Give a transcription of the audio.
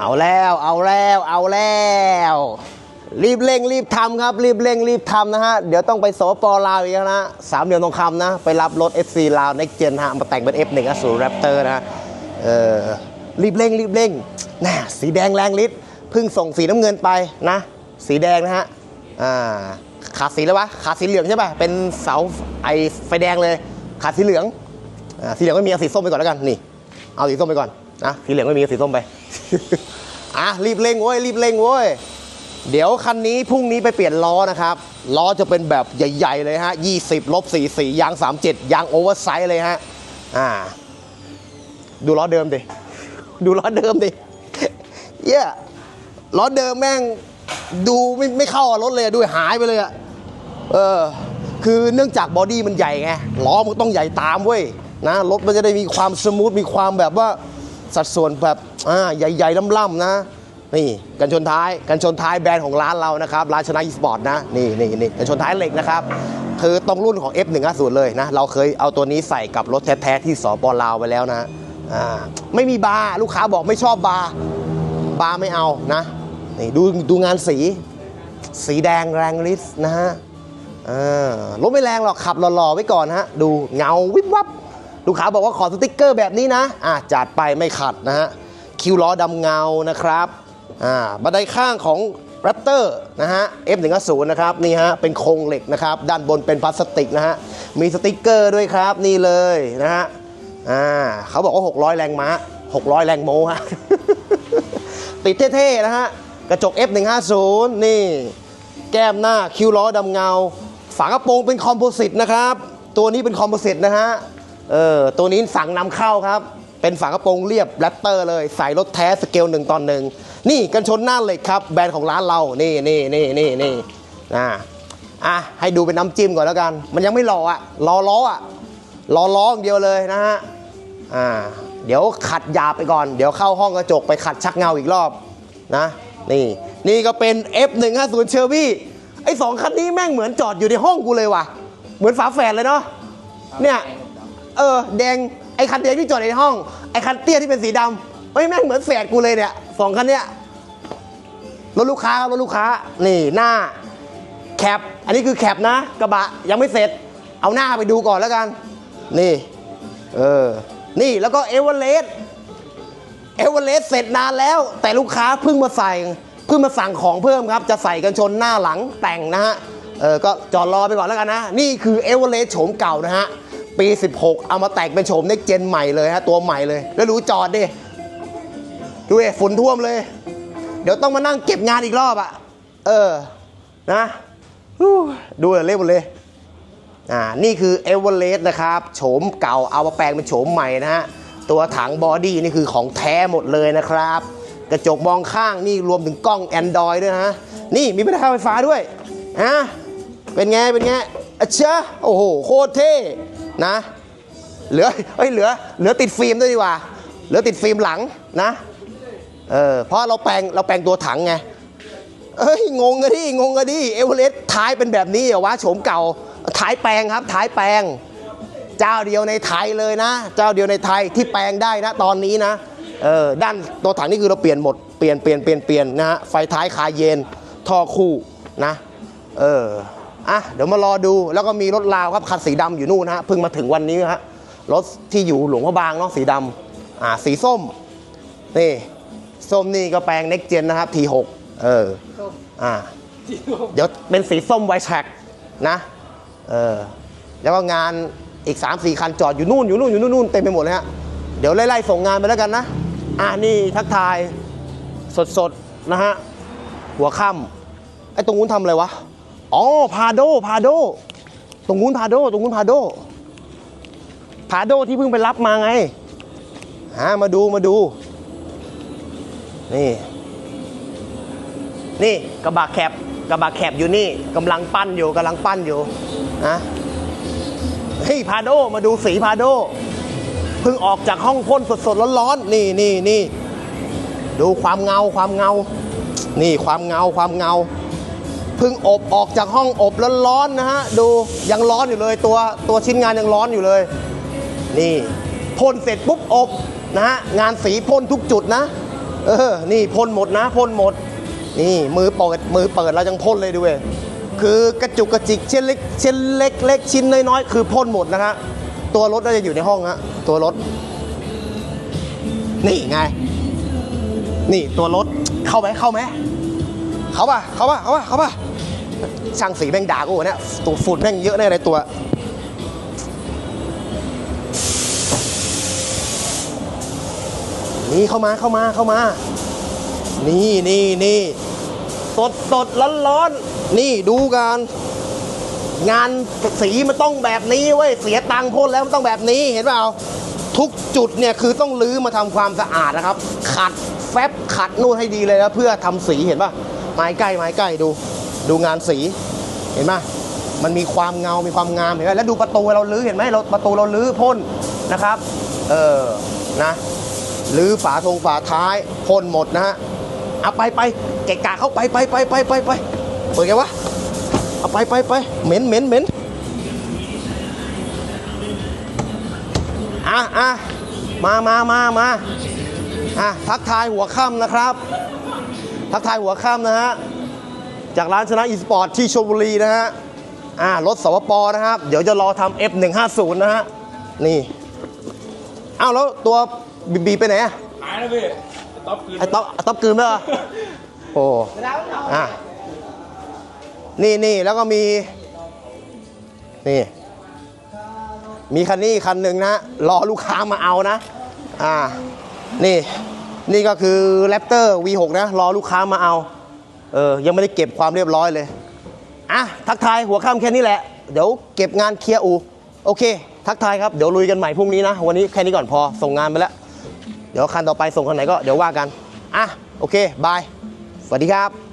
เอาแล้วเอาแล้วเอาแล้ว รีบเร่งรีบทำครับ รีบเร่งรีบทำนะฮะ เดี๋ยวต้องไปสปลาวอีกนะสามเดือนทองคำนะ ไปรับรถ FC ลาว Next Gen ฮะมาแต่งเป็น F1 อสูรแรปเตอร์นะเออรีบเร่งรีบเร่งน่สีแดงแรงฤทธิ์พิ่งส่งสีน้ำเงินไปนะ สีแดงนะฮะอ่าขาดสีแล้ววะขาดสีเหลืองใช่ป่ะเป็นเสาไอไฟแดงเลยขาดสีเหลืองอ่าสีเหลืองไม่มีเอาสีส้มไปก่อนแล้วกันนี่ เอาสีส้มไปก่อน นะสีเหลืองไม่มีสีส้มไป อะรีบเร่งเว้ยรีบเร่งเว้ยเดี๋ยวคันนี้พรุ่งนี้ไปเปลี่ยนล้อนะครับ ล้อจะเป็นแบบใหญ่ๆเลยฮะ 20ลบ44ยาง 37 ยางโอเวอร์ไซส์เลยฮะ อ่า ดูล้อเดิมดิ ดูล้อเดิมดิ เย้ยล้อเดิมแม่งดูไม่ไม่เข้ารถเลยดูหายไปเลยอะเออ คือเนื่องจากบอดี้มันใหญ่ไง ล้อมันต้องใหญ่ตามเว้ยนะ รถมันจะได้มีความสมูท มีความแบบว่า สัดส่วนแบบใหญ่ๆล่ำๆนะนี่กันชนท้ายกันชนท้ายแบรนด์ของร้านเรานะครับร้านชนะอีสปอร์ตนะนี่นี่นี่กันชนท้ายเหล็กนะครับคือตรงรุ่นของ F150 เลยนะเราเคยเอาตัวนี้ใส่กับรถแท้ๆที่สปลาวไปแล้วนะอ่าไม่มีบาร์ลูกค้าบอกไม่ชอบบาร์บาร์ไม่เอานะนี่ดูดูงานสี สีแดงแรงฤทธิ์นะฮะรถไม่แรงหรอกขับหล่อๆไว้ก่อนฮะดูเงาวิบวับ ลูกค้าบอกว่าขอสติ๊กเกอร์แบบนี้นะอะจัดไปไม่ขัดนะฮะคิวล้อดำเงานะครับอ่าบันไดข้างของ Raptor นะฮะ F150 นะครับนี่ฮะเป็นโครงเหล็กนะครับ ด้านบนเป็นพลาสติกนะฮะมีสติ๊กเกอร์ด้วยครับนี่เลยนะฮะอ่าเขาบอกว่า 600 แรงม้า 600 แรงโมฮะติดเท่ๆนะฮะกระจก F150 นี่ แก้มหน้าคิ้วล้อดำเงา ฝากระโปรงเป็นคอมโพสิตนะครับ ตัวนี้เป็นคอมโพสิตนะฮะ เออตัวนี้สั่งนำเข้าครับ เป็นฝากระโปรงเรียบแรปเตอร์เลยใส่รถแท้สเกลหนึ่งตอนหนึ่งนี่กันชนหน้าเหล็กครับ แบรนด์ของร้านเรานี่นี่นี่นี่นี่อ่าอะให้ดูเป็นน้ำจิ้มก่อนแล้วกัน มันยังไม่รออะรอล้ออะรอล้ออย่างเดียวเลยนะฮะอ่าเดี๋ยวขัดหยาบไปก่อน เดี๋ยวเข้าห้องกระจกไปขัดชักเงาอีกรอบนะนี่นี่ก็เป็น F150 เชอร์วี่ไอ้สองคันนี้แม่งเหมือนจอดอยู่ในห้องกูเลยว่ะ เหมือนฝาแฝดเลยเนาะเนี่ย เออแดงไอ้คันแดงที่จอดในห้องไอ้คันเตี้ยที่เป็นสีดำเฮ้ยแม่งเหมือนแฝดกูเลยเนี่ยสองคันเนี้ยรถลูกค้าครับรถลูกค้านี่หน้าแคปอันนี้คือแคปนะ กระบะยังไม่เสร็จ เอาหน้าไปดูก่อนแล้วกัน นี่เออนี่แล้วก็เอเวอเรสต์เอเวอเรสต์เสร็จนานแล้ว แต่ลูกค้าเพิ่งมาใส่เพิ่งมาสั่งของเพิ่มครับ จะใส่กันชนหน้าหลังแต่งนะฮะเออก็จอดรอไปก่อนแล้วกันนะ นี่คือเอเวอเรสต์โฉมเก่านะฮะ ปี 16 เอามาแต่งเป็นโฉมเน็กเจนใหม่เลยฮะตัวใหม่เลย แล้วดูจอดดิดูเอฝุ่นท่วมเลย เดี๋ยวต้องมานั่งเก็บงานอีกรอบอะเออนะดูเลยเละหมดเลยอ่านี่คือเอเวอเรสต์นะครับโฉมเก่าเอามาแปลงเป็นโฉมใหม่นะฮะตัวถังบอดี้นี่คือของแท้หมดเลยนะครับ กระจกมองข้างนี่รวมถึงกล้อง Android ด้วยนะฮะนี่มีบัดข้างไฟฟ้าด้วยฮะเป็นไง เป็นไงอะเชะโอ้โห โคตรเท่ นะเหลือเอ้ยเหลือเหลือติดฟิล์มด้วยดีกว่า เหลือติดฟิล์มหลังนะเออเพราะเราแปลงเราแปลงตัวถังไงเอ้ยงงกันดิงงกันดิเอเวอเรสต์ท้ายเป็นแบบนี้เหรอวะโฉมเก่าท้ายแปลงครับท้ายแปลง เจ้าเดียวในไทยเลยนะ เจ้าเดียวในไทยที่แปลงได้นะตอนนี้นะเออด้านตัวถังนี่คือเราเปลี่ยนหมดเปลี่ยนเปลี่ยนเปลี่ยนเปลี่ยนนะฮะไฟท้ายคาเย็นท่อคู่นะเออ อะเดี๋ยวมารอดูแล้วก็มีรถลาวครับคันสีดำอยู่นู่นนะฮะเพิ่งมาถึงวันนี้ฮะรถที่อยู่หลวงพระบางเนาะสีดำอ่าสีส้มนี่ส้มนี่ก็แปลง next gen นะครับ T6 เอออ่าเดี๋ยวเป็นสีส้มไวท์แท็กนะเออแล้วก็งานอีก3 4คันจอดอยู่นู่นอยู่นู่นอยู่นู่นเต็มไปหมดเลยฮะเดี๋ยวไล่ๆส่งงานไปแล้วกันนะอ่านี่ทักทายสดๆนะฮะหัวค่ำไอ้ตรงนู้นทำอะไรวะ อ๋อพาโดพาโด ตรงนู้นพาโด ตรงนู้นพาโด พาโดที่เพิ่งไปรับมาไงฮะมาดูมาดู นี่ นี่กระบะแคบกระบะแคบอยู่นี่กำลังปั้นอยู่กำลังปั้นอยู่นะเฮ้ยพาโดมาดูสีพาโดเพิ่งออกจากห้องพ่นสดๆร้อนๆนี่นี่นี่ดูความเงาความเงา นี่ความเงาความเงา เพิ่งอบออกจากห้องอบร้อนๆนะฮะดูยังร้อนอยู่เลยตัวตัวชิ้นงานยังร้อนอยู่เลย นี่พ่นเสร็จปุ๊บอบนะฮะงานสีพ่นทุกจุดนะ เออนี่พ่นหมดนะพ่นหมด นี่มือเปิดมือเปิดเรายังพ่นเลยด้วยคือกระจุกกระจิกชิ้นเล็กชิ้นเล็กเล็กชิ้นน้อยๆคือพ่นหมดนะฮะตัวรถน่าจะอยู่ในห้องฮะตัวรถ นี่ไง นี่ตัวรถเข้าไหมเข้าไหมเขาป่ะเขาป่ะเขาป่ะเขาป่ะ ช่างสีแม่งด่ากูเนี่ยตัวฝุ่นแม่งเยอะแน่ในตัวนี่เข้ามาเข้ามาเข้ามา นี่นี่นี่สดสดร้อนร้อนนี่ดูกันงานสีมันต้องแบบนี้เว้ยเสียตังค์พ่นแล้วมันต้องแบบนี้เห็นเปล่าทุกจุดเนี่ยคือต้องลื้อมาทำความสะอาดนะครับ ขัดแฟบขัดนู่นให้ดีเลยนะเพื่อทำสีเห็นป่ะไม้ใกล้ไม้ใกล้ดู ดูงานสีเห็นป่ะมันมีความเงา มีความงามเห็นไหมแล้วดูประตูเราลื้อเห็นไหมเราประตูเราลื้อพ่นนะครับ เออ นะลื้อฝาทงฝาท้ายพ่นหมดนะฮะ เอาไปไปเกะกะเข้าไปไปไปไปไปไปเปิดไงวะ เอาไปไปไปเหม็นเหม็นเหม็นอะอะมามามามาอะทักทายหัวค่ำนะครับ ทักทายหัวค่ำนะฮะ จากร้านชนะอีสปอร์ตที่ชลบุรีนะฮะอ่ารถสวปนะครับ เดี๋ยวจะรอทำ F150 นะฮะ นี่อ้าวแล้วตัวบีบีไปไหนอะหายแล้วพี่ต๊อปคืนไอ้ต๊อบไอ้ต๊อบกลืนไหมเหรอโอ้อะนี่นี่แล้วก็มี นี่ มีคันนี้คันหนึ่งนะรอลูกค้ามาเอานะ อ่า นี่ นี่ก็คือแรปเตอร์ V6 นะ รอลูกค้ามาเอา เออยังไม่ได้เก็บความเรียบร้อยเลยอะทักทายหัวค่ำแค่นี้แหละ เดี๋ยวเก็บงานเคลียร์อูโอเค ทักทายครับ เดี๋ยวลุยกันใหม่พรุ่งนี้นะ วันนี้แค่นี้ก่อนพอส่งงานไปแล้ว เดี๋ยวคันต่อไปส่งคันไหนก็เดี๋ยวว่ากันอะโอเคบายสวัสดีครับ